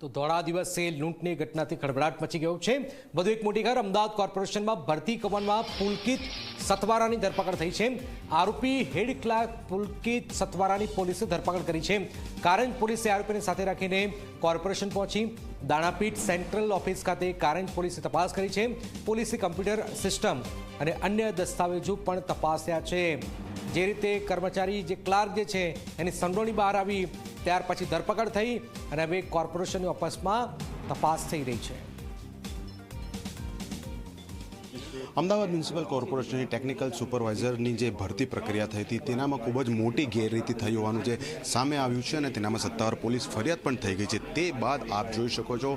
તો ધોળા દિવસે લૂંટની ઘટનાથી ખળભળાટ મચી ગયો છે. વધુ એક મોટી ઘર અમદાવાદ કોર્પોરેશનમાં ભરતી કવનમાં પુલકિત સતવારાની ધરપકડ થઈ છે. આરોપી હેડ ક્લાર્ક પુલકિત સતવારાની પોલીસે ધરપકડ કરી છે. કારંજ પોલીસે આરોપીને સાથે રાખીને કોર્પોરેશન પહોંચી દાણાપીઠ સેન્ટ્રલ ઓફિસ ખાતે કારંજ પોલીસે તપાસ કરી છે. પોલીસે કમ્પ્યુટર સિસ્ટમ અને અન્ય દસ્તાવેજો પણ તપાસ્યા છે. જે રીતે કર્મચારી જે ક્લાર્ક જે છે, એની સંડોવણી બહાર આવી ત્યાર પછી ધરપકડ થઈ અને હવે કોર્પોરેશનની ઓફિસમાં તપાસ થઈ રહી છે. અમદાવાદ મ્યુનિસિપલ કોર્પોરેશનની ટેકનિકલ સુપરવાઇઝરની જે ભરતી પ્રક્રિયા થઈ હતી, તેનામાં ખૂબ જ મોટી ગેરરીતિ થઈ હોવાનું જે સામે આવ્યું છે અને તેનામાં સત્તાવાર પોલીસ ફરિયાદ પણ થઈ ગઈ છે. તે બાદ આપ જોઈ શકો છો,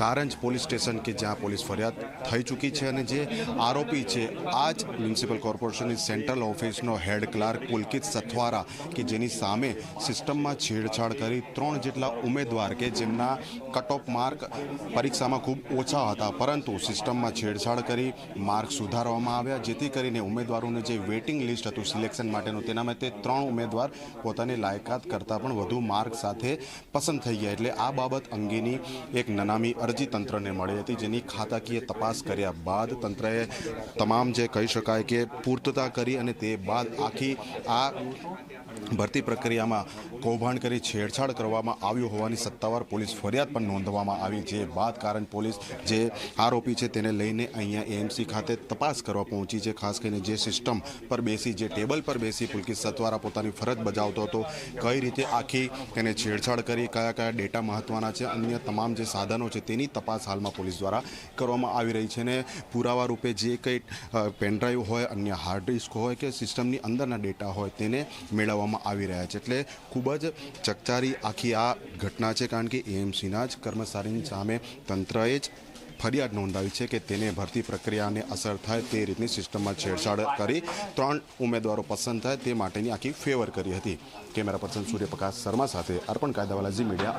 કારંજ પોલીસ સ્ટેશન કે જ્યાં પોલીસ ફરિયાદ થઈ ચૂકી છે અને જે આરોપી છે આ જ મ્યુનિસિપલ કોર્પોરેશનની સેન્ટ્રલ ઓફિસનો હેડ ક્લાર્ક પુલકિત સથવારા કે જેની સામે સિસ્ટમમાં છેડછાડ કરી ત્રણ જેટલા ઉમેદવાર કે જેમના કટ ઓફ માર્ક પરીક્ષામાં ખૂબ ઓછા હતા, પરંતુ સિસ્ટમમાં છેડછાડ કરી માર્ક સુધારવામાં આવ્યા, જેથી કરીને ઉમેદવારોને જે વેઇટિંગ લિસ્ટ હતું સિલેક્શન માટેનું તેનામાં તે ત્રણ ઉમેદવાર પોતાની લાયકાત કરતાં પણ વધુ માર્ક સાથે પસંદ થઈ ગયા. એટલે આ બાબત અંગેની એક નનામી અરજી તંત્રને મળી હતી, જેની ખાતાકીય તપાસ કર્યા બાદ તંત્રએ તમામ જે કહી શકાય કે પૂર્તતા કરી અને તે બાદ આખી આ ભરતી પ્રક્રિયામાં કૌભાંડ કરી છેડછાડ કરવામાં આવ્યું હોવાની સત્તાવાર પોલીસ ફરિયાદ પણ નોંધવામાં આવી. જે બાદ કારણ પોલીસ જે આરોપી છે તેને લઈને અહીંયા એએમસી ખાતે તપાસ કરવા પહોંચી છે, ખાસ કરીને જે સિસ્ટમ પર બેસી, જે ટેબલ પર બેસી પુલકિત સતવારા પોતાની ફરજ બજાવતો હતો, કઈ રીતે આખી તેને છેડછાડ કરી, કયા કયા ડેટા મહત્વના છે, અન્ય તમામ જે સાધનો છે તેની તપાસ હાલમાં પોલીસ દ્વારા કરવામાં આવી રહી છે ને પુરાવા રૂપે જે કંઈ પેનડ્રાઈવ હોય, અન્ય હાર્ડ ડિસ્ક હોય કે સિસ્ટમની અંદરના ડેટા હોય તેને મેળવવામાં આવી રહ્યા છે. એટલે ખૂબ જ ચકચારી આખી આ ઘટના છે, કારણ કે એએમસીના જ કર્મચારીની સામે તંત્રએ જ ફરિયાદ નોંધાવી છે કે તેને ભરતી પ્રક્રિયાને અસર થાય તે રીતની સિસ્ટમમાં છેડછાડ કરી ત્રણ ઉમેદવારો પસંદ થાય તે માટેની આખી ફેવર કરી હતી. કેમેરા પર્સન સૂર્યપ્રકાશ શર્મા સાથે અર્પણ કાયદાવાલા ઝી મીડિયા.